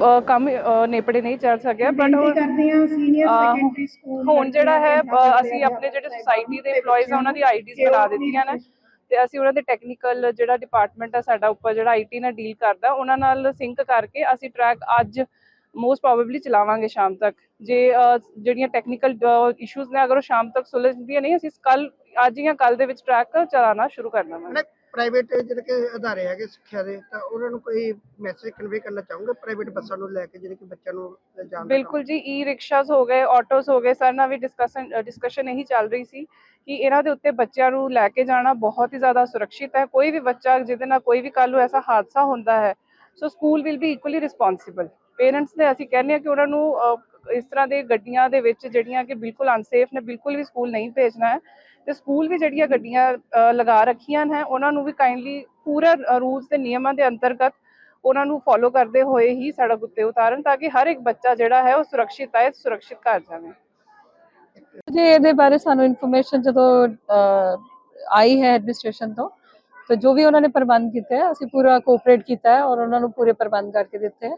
ਅ, ਕੰਮ ਅ, ਨੇਪੜੇ ਨਹੀਂ ਚੱਲ ਸਕਿਆ ਬਟ ਬੇਨਤੀ ਕਰਦੇ ਹਾਂ ਸੀਨੀਅਰ ਅਹ ਸੈਕੰਡਰੀ ਸਕੂਲ ਹੁਣ ਜਿਹੜਾ ਹੈ ਅ, ਅਸੀਂ ਆਪਣੇ ਜਿਹੜੇ ਸੁਸਾਇਟੀ ਦੇ EMPLOYEES ਆ ਉਹਨਾਂ ਦੀ ਆਈਡੀਜ਼ ਬਣਾ ਦਿੱਤੀਆਂ ਨੇ। ਤੇ ਅਸੀਂ ਉਹਨਾਂ ਦੇ ਟੈਕਨੀਕਲ ਜਿਹੜਾ ਡਿਪਾਰਟਮੈਂਟ ਆ ਸਾਡਾ ਉੱਪਰ ਜਿਹੜਾ ਆਈਟੀ ਨਾਲ ਡੀਲ ਕਰਦਾ ਉਹਨਾਂ ਨਾਲ ਸਿੰਕ ਕਰਕੇ ਅਸੀਂ ਟਰੈਕ ਅੱਜ ਮੋਸਟ ਪ੍ਰੋਬੇਬਲੀ ਚਲਾਵਾਂਗੇ ਸ਼ਾਮ ਤੱਕ। ਜੇ ਅ, ਜਿਹੜੀਆਂ ਟੈਕਨੀਕਲ ਇਸ਼ੂਜ਼ ਨੇ ਅਗਰ ਉਹ ਸ਼ਾਮ ਤੱਕ ਸੁਲਝਦੀਆਂ ਨਹੀਂ ਅਸੀਂ ਕੱਲ ਅੱਜ ਜਾਂ ਕੱਲ ਦੇ ਵਿੱਚ ਟਰੈਕ ਚਲਾਉਣਾ ਸ਼ੁਰੂ ਕਰ ਦੇਵਾਂਗੇ। ਪ੍ਰਾਈਵੇਟ ਜਿਹੜੇ ਕਿ ਅਦਾਰੇ ਹੈਗੇ ਸਿੱਖਿਆ ਦੇ, ਤਾਂ ਉਹਨਾਂ ਨੂੰ ਕੋਈ ਮੈਸੇਜ ਕਨਵੇ ਕਰਨਾ ਚਾਹੋਗੇ? ਪ੍ਰਾਈਵੇਟ ਬੱਸਾਂ ਨੂੰ ਲੈ ਕੇ ਜਿਹੜੇ ਕਿ ਬੱਚਿਆਂ ਨੂੰ ਜਾਣ ਦਾ ਬਿਲਕੁਲ ਜੀ ਈ ਰਿਕਸ਼ਾਸ ਹੋ ਗਏ ਆਟੋਸ ਹੋ ਗਏ, ਸਰ ਨਾਲ ਵੀ ਡਿਸਕਸ਼ਨ ਡਿਸਕਸ਼ਨ ਇਹੀ ਚੱਲ ਰਹੀ ਸੀ ਕਿ ਇਹਨਾਂ ਦੇ ਉੱਤੇ ਬੱਚਿਆਂ ਨੂੰ ਲੈ ਕੇ ਜਾਣਾ ਬਹੁਤ ਹੀ ਜ਼ਿਆਦਾ ਸੁਰੱਖਿਅਤ ਹੈ। ਕੋਈ ਵੀ ਬੱਚਾ ਜਿਹਦੇ ਨਾਲ ਕੋਈ ਵੀ ਕੱਲ ਨੂੰ ਐਸਾ ਹਾਦਸਾ ਹੁੰਦਾ ਹੈ, so school will be equally responsible parents ਨੇ ਅਸੀਂ ਕਹਿੰਦੇ ਹਾਂ ਕਿ ਉਹਨਾਂ ਨੂੰ ਇਸ ਤਰ੍ਹਾਂ ਦੇ ਗੱਡੀਆਂ ਦੇ ਵਿੱਚ ਜਿਹੜੀਆਂ ਕਿ ਬਿਲਕੁਲ ਅਨਸੇਫ ਨੇ, ਬਿਲਕੁਲ ਵੀ ਸਕੂਲ ਨਹੀਂ ਭੇਜਣਾ ਹੈ। ਤੇ ਸਕੂਲ ਵੀ ਜਿਹੜੀਆਂ ਗੱਡੀਆਂ ਲਗਾ ਰੱਖੀਆਂ ਨੇ ਉਹਨਾਂ ਨੂੰ ਵੀ ਕਾਈਂਡਲੀ ਪੂਰਾ ਰੂਲਸ ਤੇ ਨਿਯਮਾਂ ਦੇ ਅੰਤਰਗਤ ਉਹਨਾਂ ਨੂੰ ਫੋਲੋ ਕਰਦੇ ਹੋਏ ਹੀ ਸੜਕ ਉੱਤੇ ਉਤਾਰਨ ਤਾਂ ਕਿ ਹਰ ਇੱਕ ਬੱਚਾ ਜਿਹੜਾ ਹੈ ਉਹ ਸੁਰੱਖਿਅਤ ਆਏ ਸੁਰੱਖਿਅਤ ਘਰ ਜਾਵੇ। ਜੀ ਇਹਦੇ ਬਾਰੇ ਸਾਨੂੰ ਇਨਫੋਰਮੇਸ਼ਨ ਜਦੋਂ ਆਈ ਹੈ ਐਡਮਿਨਿਸਟ੍ਰੇਸ਼ਨ ਤੋਂ ਤੇ ਜੋ ਵੀ ਉਹਨਾਂ ਨੇ ਪ੍ਰਬੰਧ ਕੀਤੇ ਹੈ ਅਸੀਂ ਪੂਰਾ ਕੋਆਪਰੇਟ ਕੀਤਾ ਹੈ ਔਰ ਉਹਨਾਂ ਨੂੰ ਪੂਰੇ ਪ੍ਰਬੰਧ ਕਰਕੇ ਦਿੱਤੇ ਹੈ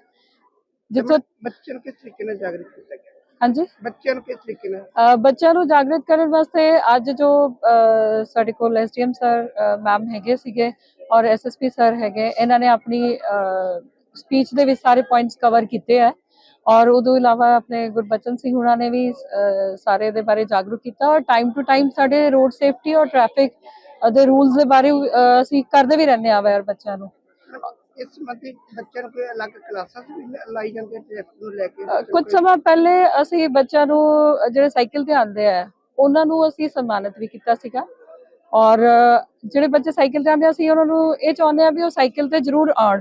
ਜਿੱਥੋਂ ਬੱਚਿਆਂ ਨੂੰ ਕਿਸ ਤਰੀਕੇ ਨਾਲ ਜਾਗਰਿਤ ਕੀਤਾ ਗਿਆ? ਹਾਂਜੀ? ਬੱਚਿਆਂ ਨੂੰ ਕਿਸ ਤਰੀਕੇ ਨਾਲ? ਬੱਚਿਆਂ ਨੂੰ ਜਾਗਰਿਤ ਕਰਨ ਵਾਸਤੇ ਅੱਜ ਜੋ ਸਾਡੇ ਕੋਲ ਐਸਡੀਐਮ ਸਰ ਮੈਮ ਹੈਗੇ ਸੀਗੇ ਔਰ ਐਸਐਸਪੀ ਸਰ ਹੈਗੇ ਇਹਨਾਂ ਨੇ ਆਪਣੀ ਸਪੀਚ ਦੇ ਵਿੱਚ ਸਾਰੇ ਪੁਆਇੰਟਸ ਕਵਰ ਕੀਤੇ ਹੈ ਔਰ ਉਦੋਂ ਇਲਾਵਾ ਆਪਣੇ ਗੁਰਬਚਨ ਸਿੰਘ ਹੁਣਾਂ ਨੇ ਵੀ ਸਾਰੇ ਦੇ ਬਾਰੇ ਜਾਗਰੂਕ ਕੀਤਾ ਔਰ ਟਾਈਮ ਟੂ ਟਾਈਮ ਸਾਡੇ ਰੋਡ ਸੇਫਟੀ ਔਰ ਟ੍ਰੈਫਿਕ ਦੇ ਰੂਲਸ ਦੇ ਬਾਰੇ ਅਸੀਂ ਕਰਦੇ ਵੀ ਰਹਿੰਦੇ ਆ ਬੱਚਿਆਂ ਨੂੰ। ਇਸ ਸੰਬੰਧੀ ਬੱਚਿਆਂ ਨੂੰ ਕੋਈ ਅਲੱਗ ਕਲਾਸਾਂ ਵੀ ਲਾਈ ਜਾਂਦੀਆਂ ਟ੍ਰੈਫਿਕ ਨੂੰ ਲੈ ਕੇ ਕੁਝ ਸਮਾਂ ਪਹਿਲੇ ਅਸੀਂ ਬੱਚਿਆਂ ਨੂੰ ਜਿਹੜੇ ਸਾਈਕਲ ਤੇ ਆਉਂਦੇ ਆ, ਉਹਨਾਂ ਨੂੰ ਅਸੀਂ ਸਨਮਾਨਿਤ ਵੀ ਕੀਤਾ ਸੀਗਾ। ਔਰ ਜਿਹੜੇ ਬੱਚੇ ਸਾਈਕਲ ਤੇ ਆਉਂਦੇ ਅਸੀਂ ਉਹਨਾਂ ਨੂੰ ਇਹ ਚਾਹੁੰਦੇ ਆ ਵੀ ਉਹ ਸਾਈਕਲ ਤੇ ਜ਼ਰੂਰ ਆਉਣ।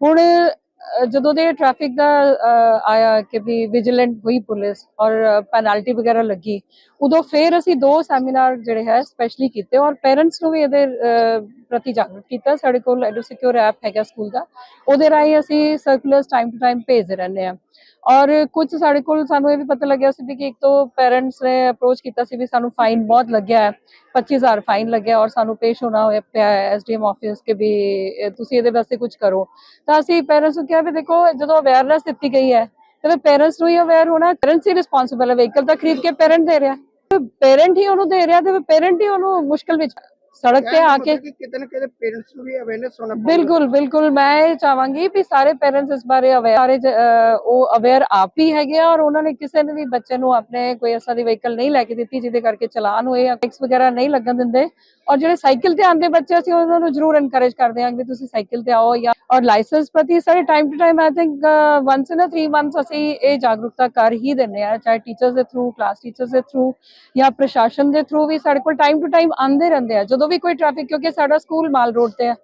ਹੁਣ ਜਦੋਂ ਦੇ ਟ੍ਰੈਫਿਕ ਦਾ ਆਇਆ ਕਿ ਵੀ ਵਿਜੀਲੈਂਟ ਹੋਈ ਪੁਲਿਸ ਔਰ ਪੈਨਲਟੀ ਵਗੈਰਾ ਲੱਗੀ, ਉਦੋਂ ਫੇਰ ਅਸੀਂ ਦੋ ਸੈਮੀਨਾਰ ਜਿਹੜੇ ਹੈ ਸਪੈਸ਼ਲੀ ਕੀਤੇ ਔਰ ਪੇਰੈਂਟਸ ਨੂੰ ਵੀ ਇਹਦੇ ਪ੍ਰਤੀ ਜਾਗਰੂਕ ਕੀਤਾ। ਸਾਡੇ ਕੋਲ ਐਡੋ ਸਿਕਿਉਰ ਐਪ ਹੈਗਾ ਸਕੂਲ ਦਾ। ਉਹਦੇ ਰਾਹੀਂ ਅਸੀਂ ਸਰਕੂਲਰਸ ਟਾਈਮ ਟੂ ਟਾਈਮ ਭੇਜਦੇ ਰਹਿੰਦੇ ਆ ਔਰ ਕੁਝ ਸਾਡੇ ਕੋਲ ਸਾਨੂੰ ਇਹ ਵੀ ਪਤਾ ਲੱਗਿਆ ਸੀ ਕਿ ਇੱਕ ਤੋਂ ਪੇਰੈਂਟਸ ਨੇ ਅਪਰੋਚ ਕੀਤਾ ਸੀ ਵੀ ਸਾਨੂੰ ਫਾਈਨ ਬਹੁਤ ਲੱਗਿਆ ਹੈ। 25000 ਫਾਈਨ ਲੱਗਿਆ ਔਰ ਸਾਨੂੰ ਪੇਸ਼ ਹੋਣਾ ਹੋਇਆ ਪਿਆ ਐਸਡੀਐਮ ਆਫਿਸ ਕੇ ਵੀ ਤੁਸੀਂ ਇਹਦੇ ਵਾਸਤੇ ਕੁਝ ਕਰੋ। ਤਾਂ ਅਸੀਂ ਪੇਰੈਂਟਸ ਨੂੰ ਕਿਹਾ ਵੀ ਦੇਖੋ, ਜਦੋਂ ਅਵੇਅਰਨੈਸ ਦਿੱਤੀ ਗਈ ਹੈ, ਤੇ ਫਿਰ ਨੂੰ ਹੀ ਅਵੇਅਰ ਹੋਣਾ ਪੇਰੈਂਟਸ ਹੀ ਹੈ। ਵਹੀਕਲ ਤਾਂ ਖਰੀਦ ਕੇ ਪੇਰੈਂਟ ਦੇ ਰਿਹਾ। ਪੇਰੈਂਟ ਹੀ ਉਹਨੂੰ ਦੇ ਰਿਹਾ ਤੇ ਪੇਰੈਂਟ ਹੀ ਉਹਨੂੰ ਮੁਸ਼ਕਲ ਵਿੱਚ ਸੜਕ ਤੇ ਆ ਕੇ ਕਿਤੇ ਨਾ ਕਿਤੇ ਪੇਰੈਂਟਸ ਨੂੰ ਵੀ ਅਵੇਅਰਨੈਸ ਹੋਣਾ। ਬਿਲਕੁਲ ਬਿਲਕੁਲ। ਮੈਂ ਇਹ ਚਾਹਾਂਗੀ ਵੀ ਸਾਰੇ ਪੇਰੈਂਟਸ ਇਸ ਬਾਰੇ ਅਵੇਅਰ ਸਾਰੇ ਉਹ ਅਵੇਅਰ ਆਪ ਹੀ ਹੈਗੇ ਆ ਔਰ ਉਹਨਾਂ ਨੇ ਕਿਸੇ ਨੇ ਵੀ ਬੱਚੇ ਨੂੰ ਆਪਣੇ ਕੋਈ ਐਸਾ ਦੀ ਵਹੀਕਲ ਨਹੀਂ ਲੈ ਕੇ ਦਿੱਤੀ ਜਿਹਦੇ ਕਰਕੇ ਚਲਾਨ ਹੋਏ ਜਾਂ ਟੈਕਸ ਵਗੈਰਾ ਨਹੀਂ ਲੱਗਣ ਦਿੰਦੇ। ਔਰ ਜਿਹੜੇ ਸਾਈਕਲ ਤੇ ਆਉਂਦੇ ਬੱਚੇ ਅਸੀਂ ਉਹਨਾਂ ਨੂੰ ਜ਼ਰੂਰ ਐਨਕਰੇਜ ਕਰਦੇ ਹਾਂ ਕਿ ਤੁਸੀਂ ਸਾਈਕਲ ਤੇ ਆਓ ਜਾਂ ਔਰ ਲਾਇਸੈਂਸ ਪ੍ਰਤੀ ਸਾਰੇ time to time I think once in a 3 months ਅਸੀਂ ਇਹ ਜਾਗਰੂਕਤਾ ਕਰ ਹੀ ਦਿੰਦੇ ਆ ਚਾਹੇ ਟੀਚਰਸ ਦੇ ਥਰੂ ਕਲਾਸ ਟੀਚਰਸ ਦੇ ਥਰੂ ਜਾਂ ਪ੍ਰਸ਼ਾਸਨ ਦੇ ਥਰੂ ਵੀ ਸਾਡੇ ਕੋਲ ਟਾਈਮ ਟੂ ਟਾਈਮ ਆਉਂਦੇ ਰਹਿੰਦੇ ਆ। ਜਦੋਂ ਵੀ ਕੋਈ ਟ੍ਰੈਫਿਕ ਕਿਉਂਕਿ ਸਾਡਾ ਸਕੂਲ ਮਾਲ ਰੋਡ ਤੇ ਹੈ।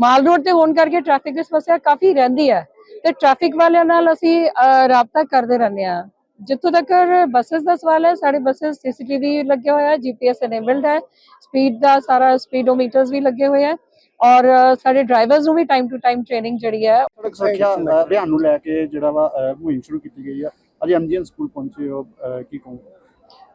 ਮਾਲ ਰੋਡ ਤੇ ਹੋਣ ਕਰਕੇ ਟ੍ਰੈਫਿਕ ਦੀ ਸਮੱਸਿਆ ਕਾਫੀ ਰਹਿੰਦੀ ਹੈ। ਤੇ ਟ੍ਰੈਫਿਕ ਵਾਲਿਆਂ ਨਾਲ ਅਸੀਂ ਅਹ, ਰਾਬਤਾ ਕਰਦੇ ਰਹਿੰਦੇ ਆ ਜਿੱਥੋਂ ਤੱਕ ਬੱਸਸ ਦਾ ਸਵਾਲ ਹੈ ਸਾਡੇ ਬੱਸਸ ਸੀਸੀਟੀਵੀ ਲੱਗਿਆ ਹੋਇਆ ਹੈ ਜੀਪੀਐਸ ਅਨੇਬਲਡ ਹੈ। ਸਪੀਡ ਦਾ ਸਾਰਾ ਸਪੀਡੋਮੀਟਰਸ ਵੀ ਲੱਗੇ ਹੋਏ ਹੈ। ਔਰ ਅਹ, ਸਾਡੇ ਡਰਾਈਵਰਸ ਨੂੰ ਵੀ ਟਾਈਮ ਟੂ ਟਾਈਮ ਟ੍ਰੇਨਿੰਗ ਜਿਹੜੀ ਹੈ ਸੜਕ ਸੁਰੱਖਿਆ ਅ, ਅਭਿਆਨ ਨੂੰ ਲੈ ਕੇ ਜਿਹੜਾ ਵਾ ਅ, ਮੁਹਿੰਮ ਸ਼ੁਰੂ ਕੀਤੀ ਗਈ ਆ। ਅੱਜ ਐਮਜੀਐਨ ਸਕੂਲ ਪਹੁੰਚੇ ਹੋ ਅ, ਕੀ ਕਹੋਗੇ?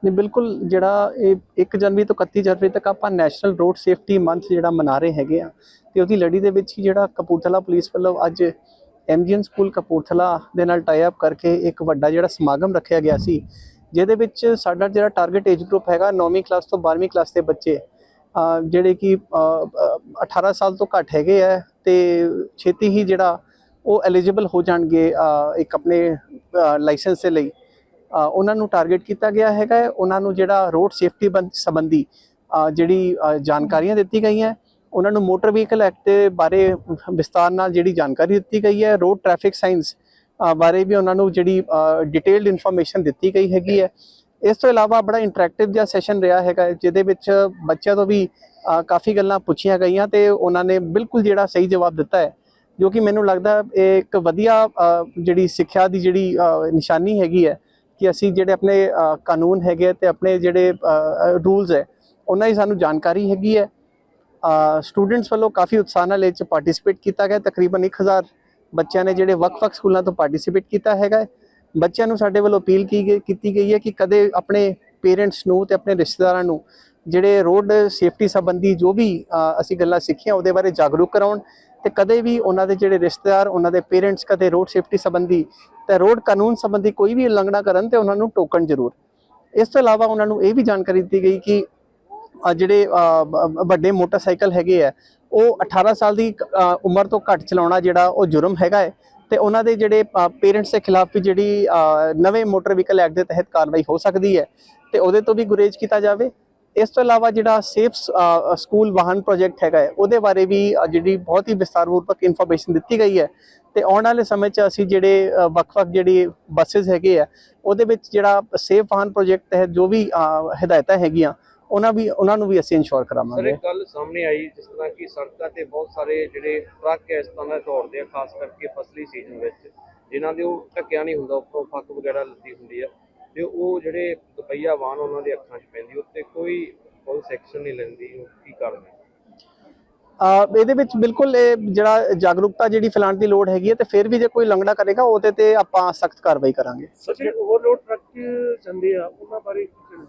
ਨਹੀਂ ਬਿਲਕੁਲ ਜਿਹੜਾ ਇਹ 1 ਜਨਵਰੀ ਤੋਂ 31 ਜਨਵਰੀ ਤੱਕ ਆਪਾਂ ਨੈਸ਼ਨਲ ਰੋਡ ਸੇਫਟੀ ਮੰਥ ਜਿਹੜਾ ਮਨਾ ਰਹੇ ਹੈਗੇ ਆ ਤੇ ਉਹਦੀ ਲੜੀ ਦੇ ਵਿੱਚ ਹੀ ਜਿਹੜਾ ਕਪੂਰਥਲਾ ਪੁਲਿਸ ਵੱਲੋਂ ਅੱਜ ਐਮਜੀਐਨ ਸਕੂਲ ਕਪੂਰਥਲਾ ਦੇ ਨਾਲ ਟਾਈ ਅਪ ਕਰਕੇ ਇੱਕ ਵੱਡਾ ਜਿਹੜਾ ਸਮਾਗਮ ਰੱਖਿਆ ਗਿਆ ਸੀ ਜਿਹਦੇ ਵਿੱਚ ਸਾਡਾ ਜਿਹੜਾ ਟਾਰਗੇਟ ਏਜ ਗਰੁੱਪ ਹੈਗਾ 9ਵੀਂ ਕਲਾਸ ਤੋਂ 12ਵੀਂ ਕਲਾਸ ਦੇ ਬੱਚੇ ਜਿਹੜੇ ਕਿ ਅਹ, 18 ਸਾਲ ਤੋਂ ਘੱਟ ਹੈਗੇ ਆ ਤੇ ਛੇਤੀ ਹੀ ਜਿਹੜਾ ਉਹ ਐਲੀਜੀਬਲ ਹੋ ਜਾਣਗੇ ਇੱਕ ਆਪਣੇ ਲਾਇਸੈਂਸ ਦੇ ਲਈ। ਉਹਨਾਂ ਨੂੰ ਟਾਰਗੇਟ ਕੀਤਾ ਗਿਆ ਹੈਗਾ ਉਹਨਾਂ ਨੂੰ ਜਿਹੜਾ ਰੋਡ ਸੇਫਟੀ ਸੰਬੰਧੀ ਜਿਹੜੀ ਜਾਣਕਾਰੀਆਂ ਦਿੱਤੀ ਗਈਆਂ ਉਹਨਾਂ ਨੂੰ ਮੋਟਰ ਵਹੀਕਲ ਐਕਟ ਦੇ ਬਾਰੇ ਵਿਸਤਾਰ ਨਾਲ ਜਿਹੜੀ ਜਾਣਕਾਰੀ ਦਿੱਤੀ ਗਈ ਹੈ। ਰੋਡ ਟ੍ਰੈਫਿਕ ਸਾਇੰਸ ਬਾਰੇ ਵੀ ਉਹਨਾਂ ਨੂੰ ਜਿਹੜੀ ਡਿਟੇਲਡ ਇਨਫੋਰਮੇਸ਼ਨ ਦਿੱਤੀ ਗਈ ਹੈਗੀ ਹੈ। ਇਸ ਤੋਂ ਇਲਾਵਾ ਬੜਾ ਇੰਟਰੈਕਟਿਵ ਜਿਹਾ ਸੈਸ਼ਨ ਰਿਹਾ ਹੈਗਾ ਜਿਹਦੇ ਵਿੱਚ ਬੱਚਿਆਂ ਤੋਂ ਵੀ ਕਾਫੀ ਗੱਲਾਂ ਪੁੱਛੀਆਂ ਗਈਆਂ ਤੇ ਉਹਨਾਂ ਨੇ ਬਿਲਕੁਲ ਜਿਹੜਾ ਸਹੀ ਜਵਾਬ ਦਿੱਤਾ ਹੈ। ਜੋ ਕਿ ਮੈਨੂੰ ਲੱਗਦਾ ਇਹ ਇੱਕ ਵਧੀਆ ਜਿਹੜੀ ਸਿੱਖਿਆ ਦੀ ਜਿਹੜੀ ਨਿਸ਼ਾਨੀ ਹੈਗੀ ਹੈ ਕਿ ਅਸੀਂ ਜਿਹੜੇ ਆਪਣੇ ਕਾਨੂੰਨ ਹੈਗੇ ਆ ਤੇ ਆਪਣੇ ਜਿਹੜੇ ਰੂਲਸ ਹੈ, ਉਹਨਾਂ ਦੀ ਸਾਨੂੰ ਜਾਣਕਾਰੀ ਹੈਗੀ ਹੈ। ਸਟੂਡੈਂਟਸ ਵੱਲੋਂ ਕਾਫੀ ਉਤਸ਼ਾਹ ਨਾਲ ਇਹ ਚ ਪਾਰਟਿਸਿਪੇਟ ਕੀਤਾ ਗਿਆ, ਤਕਰੀਬਨ 1000 ਬੱਚਿਆਂ ਨੇ ਜਿਹੜੇ ਵੱਖ-ਵੱਖ ਸਕੂਲਾਂ ਤੋਂ ਪਾਰਟਿਸਿਪੇਟ ਕੀਤਾ ਹੈਗਾ ਬੱਚਿਆਂ ਨੂੰ ਸਾਡੇ ਵੱਲੋਂ ਅਪੀਲ ਕੀ ਗਈ, ਕੀਤੀ ਗਈ ਹੈ ਕਿ ਕਦੇ ਆਪਣੇ ਪੇਰੈਂਟਸ ਨੂੰ ਤੇ ਆਪਣੇ ਰਿਸ਼ਤੇਦਾਰਾਂ ਨੂੰ, ਜਿਹੜੇ ਰੋਡ ਸੇਫਟੀ ਸੰਬੰਧੀ ਜੋ ਵੀ ਅਸੀਂ ਗੱਲਾਂ ਸਿੱਖੀਆਂ, ਉਹਦੇ ਬਾਰੇ ਜਾਗਰੂਕ ਕਰਾਉਣ ਤੇ ਕਦੇ ਵੀ ਉਹਨਾਂ ਦੇ ਜਿਹੜੇ ਰਿਸ਼ਤੇਦਾਰ, ਉਹਨਾਂ ਦੇ ਪੇਰੈਂਟਸ ਕਦੇ ਰੋਡ ਸੇਫਟੀ ਸੰਬੰਧੀ ਤੇ ਰੋਡ ਕਾਨੂੰਨ ਸੰਬੰਧੀ ਕੋਈ ਵੀ ਉਲੰਘਣਾ ਕਰਨ ਤੇ ਉਹਨਾਂ ਨੂੰ ਟੋਕਣ ਜ਼ਰੂਰ। ਇਸ ਤੋਂ ਇਲਾਵਾ ਉਹਨਾਂ ਨੂੰ ਇਹ ਵੀ ਜਾਣਕਾਰੀ ਦਿੱਤੀ ਗਈ ਕਿ ਜਿਹੜੇ ਵੱਡੇ ਮੋਟਰਸਾਈਕਲ ਹੈਗੇ ਆ, ਉਹ 18 ਸਾਲ ਦੀ ਉਮਰ ਤੋਂ ਘੱਟ ਚਲਾਉਣਾ ਜਿਹੜਾ ਉਹ ਜੁਰਮ ਹੈਗਾ ਹੈ ਤੇ ਉਹਨਾਂ ਦੇ ਜਿਹੜੇ ਪੇਰੈਂਟਸ ਦੇ ਖਿਲਾਫ ਵੀ ਜਿਹੜੀ ਨਵੇਂ ਮੋਟਰ ਵਹੀਕਲ ਐਕਟ ਦੇ ਤਹਿਤ ਕਾਰਵਾਈ ਹੋ ਸਕਦੀ ਹੈ ਤੇ ਉਹਦੇ ਤੋਂ ਵੀ ਗੁਰੇਜ਼ ਕੀਤਾ ਜਾਵੇ ਇਸ ਤੋਂ ਇਲਾਵਾ ਜਿਹੜਾ ਸੇਫ ਸਕੂਲ ਵਾਹਨ ਪ੍ਰੋਜੈਕਟ ਹੈਗਾ ਉਹਦੇ ਬਾਰੇ ਵੀ ਜਿਹੜੀ ਬਹੁਤ ਹੀ ਵਿਸਤਾਰਪੂਰਵਕ ਇਨਫੋਰਮੇਸ਼ਨ ਦਿੱਤੀ ਗਈ ਹੈ। ਤੇ ਆਉਣ ਵਾਲੇ ਸਮੇਂ 'ਚ ਅਸੀਂ ਜਿਹੜੇ ਵੱਖ-ਵੱਖ ਜਿਹੜੀ ਬੱਸਸ ਹੈਗੇ ਆ ਉਹਦੇ ਵਿੱਚ ਜਿਹੜਾ ਸੇਫ ਵਾਹਨ ਪ੍ਰੋਜੈਕਟ ਤਹਿਤ ਜੋ ਵੀ ਹਦਾਇਤਾਂ ਹੈਗੀਆਂ ਉਹਨਾਂ ਵੀ ਉਹਨਾਂ ਨੂੰ ਵੀ ਅਸੀਂ ਇਨਸ਼ੋਰ ਸਰ ਕਰਾਵਾਂਗੇ। ਇੱਕ ਗੱਲ ਸਾਹਮਣੇ ਆਈ ਜਿਸ ਤਰ੍ਹਾਂ ਕਿ ਸੜਕਾਂ ਤੇ ਬਹੁਤ ਸਾਰੇ ਜਿਹੜੇ ਟਰੱਕ ਇਸ ਤਰ੍ਹਾਂ ਦੌੜਦੇ ਆ ਖਾਸ ਕਰਕੇ ਫਸਲੀ ਸੀਜ਼ਨ ਵਿੱਚ ਜਿਨ੍ਹਾਂ ਦੇ ਉਹ ਢੱਕਿਆ ਨਹੀਂ ਹੁੰਦਾ ਉੱਪਰੋਂ ਫੱਕ ਵਗੈਰਾ ਲੱਦੀ ਹੁੰਦੀ ਆ। ਤੇ ਉਹ ਜਿਹੜੇ ਦੁਪਹੀਆ ਵਾਹਨ ਉਹਨਾਂ ਦੀ ਅੱਖਾਂ 'ਚ ਪੈਂਦੀ ਉੱਤੇ ਕੋਈ ਪੁਲਿਸ ਐਕਸ਼ਨ ਨਹੀਂ ਲੈਂਦੀ ਉਹ ਕੀ ਕਾਰਨ ਇਹਦੇ ਵਿੱਚ ਬਿਲਕੁਲ ਇਹ ਜਿਹੜਾ ਜਾਗਰੂਕਤਾ ਜਿਹੜੀ ਫੈਲਾਉਣ ਦੀ ਲੋੜ ਹੈਗੀ ਹੈ ਤੇ ਫਿਰ ਵੀ ਜੇ ਕੋਈ ਲੰਗੜਾ ਕਰੇਗਾ ਉਹਦੇ ਤੇ ਆਪਾਂ ਸਖਤ ਕਾਰਵਾਈ ਕਰਾਂਗੇ ਸੱਚੇ ਓਵਰਲੋਡ ਟਰੱਕ ਜਾਂਦੇ ਆ ਉਹਨਾਂ ਬਾਰੇ ਕੀ ਕਹਿਣਾ?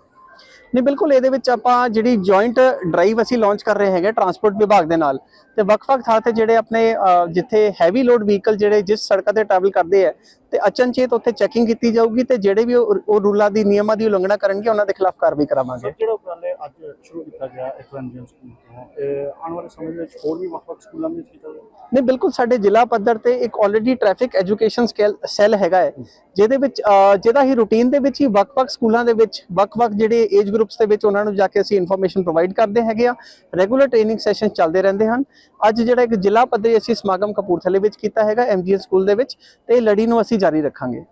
ਨਹੀਂ, ਬਿਲਕੁਲ ਇਹਦੇ ਵਿੱਚ ਆਪਾਂ ਜਿਹੜੀ ਜੁਆਇੰਟ ਡਰਾਈਵ ਅਸੀਂ ਲਾਂਚ ਕਰ ਰਹੇ ਹੈਗੇ ਟਰਾਂਸਪੋਰਟ ਵਿਭਾਗ ਦੇ ਨਾਲ, ਤੇ ਵੱਖ-ਵੱਖ ਥਾਂ ਤੇ ਜਿਹੜੇ ਆਪਣੇ ਜਿੱਥੇ ਹੈਵੀ ਲੋਡ ਵਹੀਕਲ ਜਿਹੜੇ ਜਿਸ ਸੜਕਾਂ ਤੇ ਟਰੈਵਲ ਕਰਦੇ ਆ, ਤੇ ਅਚਨਚੇਤ ਉੱਥੇ ਚੈਕਿੰਗ ਕੀਤੀ ਜਾਊਗੀ ਤੇ ਜਿਹੜੇ ਵੀ ਉਹ ਰੂਲਾਂ ਦੀ, ਨਿਯਮਾਂ ਦੀ ਉਲੰਘਣਾ ਕਰਨਗੇ, ਉਹਨਾਂ ਦੇ ਖਿਲਾਫ ਕਾਰਵਾਈ ਕਰਾਵਾਂਗੇ। ਜਿਹੜਾ ਉਪਰਾਲੇ ਅੱਜ ਸ਼ੁਰੂ ਕੀਤਾ ਗਿਆ ਇੱਕ ਸਕੂਲ ਤੋਂ। ਆਉਣ ਵਾਲੇ ਸਮੇਂ ਵਿੱਚ ਹੋਰ ਵੀ ਵੱਖ-ਵੱਖ ਸਕੂਲਾਂ ਵਿੱਚ ਕੀਤਾ ਜਾਵੇਗਾ ਨਹੀਂ, ਬਿਲਕੁਲ ਸਾਡੇ ਜ਼ਿਲ੍ਹਾ ਪੱਧਰ ਤੇ ਇੱਕ ਆਲਰੇਡੀ ਟ੍ਰੈਫਿਕ ਐਜੂਕੇਸ਼ਨ ਸੈੱਲ ਹੈਗਾ ਹੈ, ਜਿਹਦੇ ਵਿੱਚ ਜਿਹਦਾ ਹੀ ਰੂਟੀਨ ਦੇ ਵਿੱਚ ਹੀ ਵੱਖ-ਵੱਖ ਸਕੂਲਾਂ ਦੇ ਵਿੱਚ ਵੱਖ-ਵੱਖ ਜਿਹੜੇ ਏਜ ਗਰੁੱਪਸ ਦੇ ਵਿੱਚ ਉਹਨਾਂ ਨੂੰ ਜਾ ਕੇ ਅਸੀਂ ਇਨਫੋਰਮੇਸ਼ਨ ਪ੍ਰੋਵਾਈਡ ਕਰਦੇ ਹੈਗੇ ਆ ਰੈਗੂਲਰ ਟ੍ਰੇਨਿੰਗ ਸੈਸ਼ਨ ਚੱਲਦੇ ਰਹਿੰਦੇ ਹਨ। ਅੱਜ ਜਿਹੜਾ ਇੱਕ ਜ਼ਿਲ੍ਹਾ ਪੱਧਰੀ ਅਸੀਂ ਸਮਾਗਮ ਕਪੂਰਥਲੇ ਵਿੱਚ ਕੀਤਾ ਹੈਗਾ ਐਮਜੀਐਸ ਸਕੂਲ ਦੇ ਵਿੱਚ, ਤੇ ਲੜੀ ਨੂੰ ਅਸੀਂ ਜਾਰੀ ਰੱਖਾਂਗੇ।